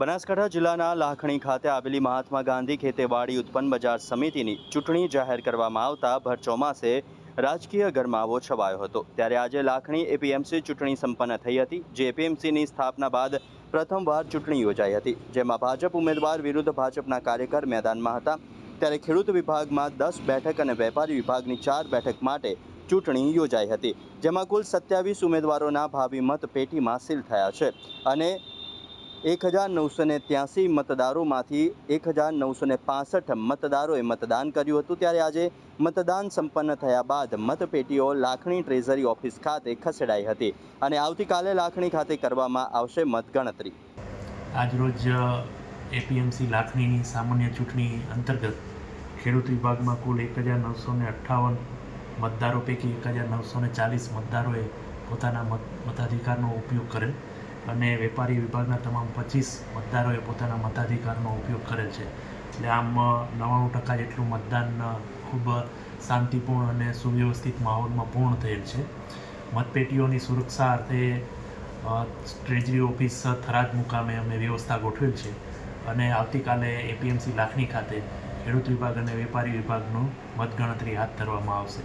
બનાસકાંઠા જિલ્લાના લાખણી ખાતે આવેલી મહાત્મા ગાંધી ખેતીવાડી ઉત્પન્ન બજાર સમિતિની ચૂંટણી જાહેર કરવામાં આવતા ભર ચોમાસે રાજકીય ગરમાવો છવાયો હતો. ત્યારે આજે લાખણી એપીએમસી ચૂંટણી સંપન્ન થઈ હતી, જે એપીએમસીની સ્થાપના બાદ પ્રથમવાર ચૂંટણી યોજાઈ હતી. જેમાં ભાજપ ઉમેદવાર વિરુદ્ધ ભાજપના કાર્યકર મેદાનમાં હતા. ત્યારે ખેડૂત વિભાગમાં દસ બેઠક અને વેપારી વિભાગની ચાર બેઠક માટે ચૂંટણી યોજાઈ હતી, જેમાં કુલ સત્યાવીસ ઉમેદવારોના ભાવિ મત પેટીમાં સીલ થયા છે. અને એક હજાર નવસો ને ત્યાસી મતદારોમાંથી એક હજાર નવસો ને પાસઠ મતદારોએ મતદાન કર્યું હતું. ત્યારે આજે મતદાન સંપન્ન થયા બાદ મતપેટીઓ લાખણી ટ્રેઝરી ઓફિસ ખાતે ખસેડાઈ હતી અને આવતીકાલે લાખણી ખાતે કરવામાં આવશે મતગણતરી. આજરોજ એપીએમસી લાખણીની સામાન્ય ચૂંટણી અંતર્ગત ખેડૂત વિભાગમાં કુલ એક હજાર નવસો ને અઠ્ઠાવન મતદારો પૈકી એક હજાર નવસો ને ચાલીસ મતદારોએ પોતાના મત, મતાધિકારનો ઉપયોગ કરેલ. અને વેપારી વિભાગના તમામ પચીસ મતદારોએ પોતાના મતાધિકારનો ઉપયોગ કરેલ છે. એટલે આમ નવ્વાણું ટકા જેટલું મતદાન ખૂબ શાંતિપૂર્ણ અને સુવ્યવસ્થિત માહોલમાં પૂર્ણ થયેલ છે. મતપેટીઓની સુરક્ષા અર્થે ટ્રેજરી ઓફિસ થરાદ મુકામે અમે વ્યવસ્થા ગોઠવેલ છે. અને આવતીકાલે એપીએમસી લાખણી ખાતે ખેડૂત વિભાગ અને વેપારી વિભાગનું મતગણતરી હાથ ધરવામાં આવશે.